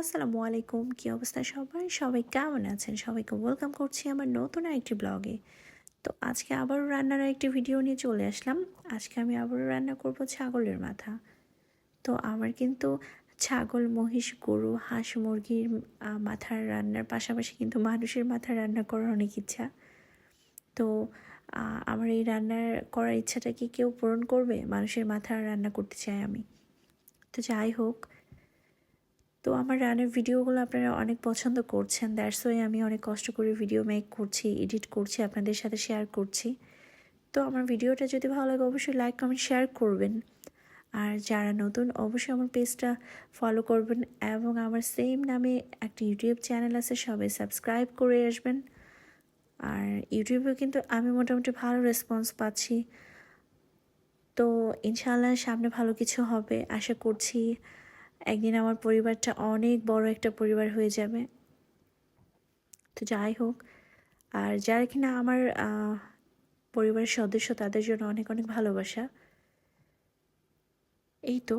আসসালামু আলাইকুম, কী অবস্থা সবাই? সবাই কেমন আছেন? সবাইকে ওয়েলকাম করছি আমার নতুন একটি ব্লগে তো আজকে আবারও রান্নার একটি ভিডিও নিয়ে চলে আসলাম। আজকে আমি আবারও রান্না করব ছাগলের মাথা। তো আমার কিন্তু ছাগল, মহিষ, গরু, হাঁস, মুরগির মাথার রান্নার পাশাপাশি কিন্তু মানুষের মাথা রান্না করার অনেক ইচ্ছা। তো আমার এই রান্নার করার ইচ্ছাটা কি কেউ পূরণ করবে? মানুষের মাথা রান্না করতে চাই আমি। তো যাই হোক তো আমার রানের ভিডিওগুলো আপনারা অনেক পছন্দ করছেন। দ্যাটস ওয়াই আমি অনেক কষ্ট করে ভিডিও মেক করছি এডিট করছি, আপনাদের সাথে শেয়ার করছি। তো আমার ভিডিওটা যদি ভালো লাগে, অবশ্যই লাইক কমেন্ট শেয়ার করবেন। আর যারা নতুন, অবশ্যই আমার পেজটা ফলো করবেন এবং আমার সেম নামে একটা ইউটিউব চ্যানেল আছে, সবাই সাবস্ক্রাইব করে আসবেন। আর ইউটিউবেও কিন্তু আমি মোটামুটি ভালো রেসপন্স পাচ্ছি। তো ইনশাআল্লাহ সামনে ভালো কিছু হবে, আশা করছি। একদিন আমার পরিবারটা অনেক বড় একটা পরিবার হয়ে যাবে। তো যাই হোক, আর যারা কিনা আমার পরিবারের সদস্য তাদের জন্য অনেক অনেক ভালোবাসা। এই তো।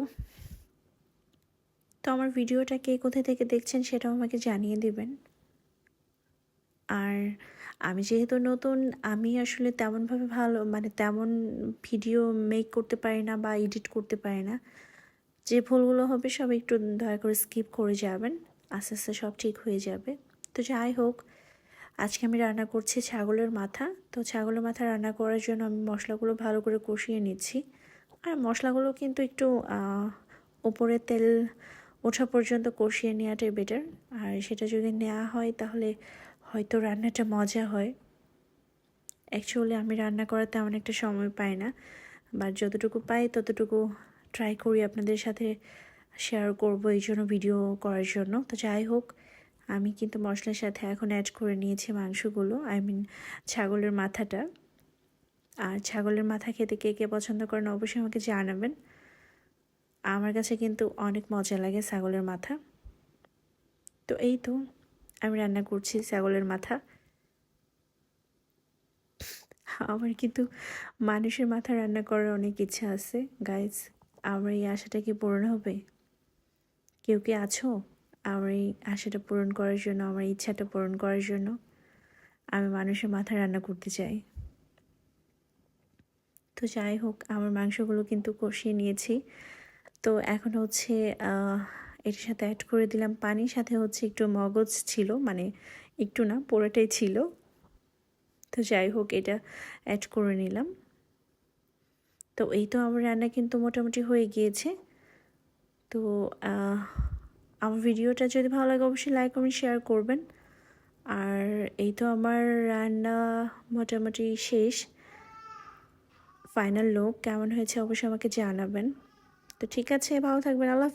তো আমার ভিডিওটা কে কোথায় থেকে দেখছেন সেটাও আমাকে জানিয়ে দিবেন। আর আমি যেহেতু নতুন, আমি আসলে তেমনভাবে ভালো মানে তেমন ভিডিও মেক করতে পারি না বা এডিট করতে পারি না। যে ভুলগুলো হবে সব একটু দয়া করে স্কিপ করে যাবেন। আস্তে আস্তে সব ঠিক হয়ে যাবে। তো যাই হোক, আজকে আমি রান্না করছি ছাগলের মাথা। তো ছাগলের মাথা রান্না করার জন্য আমি মশলাগুলো ভালো করে কষিয়ে নিচ্ছি। আর মশলাগুলো কিন্তু একটু উপরে তেল ওঠা পর্যন্ত কষিয়ে নেওয়াটাই বেটার আর সেটা যদি নেওয়া হয় তাহলে হয়তো রান্নাটা মজা হয়। অ্যাকচুয়ালি আমি রান্না করার তেমন একটা সময় পাই না। বাট যতটুকু পাই ততটুকু ট্রাই করি আপনাদের সাথে শেয়ার করব এই জন্য ভিডিও করার জন্য। তো যাই হোক, আমি কিন্তু মশলার সাথে এখন অ্যাড করে নিয়েছি মাংসগুলো। আই মিন ছাগলের মাথাটা। আর ছাগলের মাথা খেতে কে কে পছন্দ করেন অবশ্যই আমাকে জানাবেন। আমার কাছে কিন্তু অনেক মজা লাগে ছাগলের মাথা। তো এই তো, আমি রান্না করছি ছাগলের মাথা। আমার কিন্তু মানুষের মাথা রান্না করার অনেক ইচ্ছা আছে গাইজ আমার এই আশাটা কি পূরণ হবে? কেউ কি আছো? আমার এই আশাটা পূরণ করার জন্য, আমার ইচ্ছাটা পূরণ করার জন্য আমি মানুষের মাথা রান্না করতে চাই। তো যাই হোক, আমার মাংসগুলো কিন্তু কষিয়ে নিয়েছি। তো এখন হচ্ছে এটার সাথে অ্যাড করে দিলাম পানির সাথে হচ্ছে একটু মগজ ছিল মানে একটু না পুরোটাই ছিল। তো যাই হোক, এটা অ্যাড করে নিলাম। তো এই তো আমার রান্না কিন্তু মোটামুটি হয়ে গিয়েছে। তো আমার ভিডিওটা যদি ভালো লাগে অবশ্যই লাইক কমেন্ট শেয়ার করবেন। আর এই তো আমার রান্না মোটামুটি শেষ। ফাইনাল লোক কেমন হয়েছে অবশ্যই আমাকে জানাবেন। তো ঠিক আছে, ভালো থাকবেন, আল্লাহ।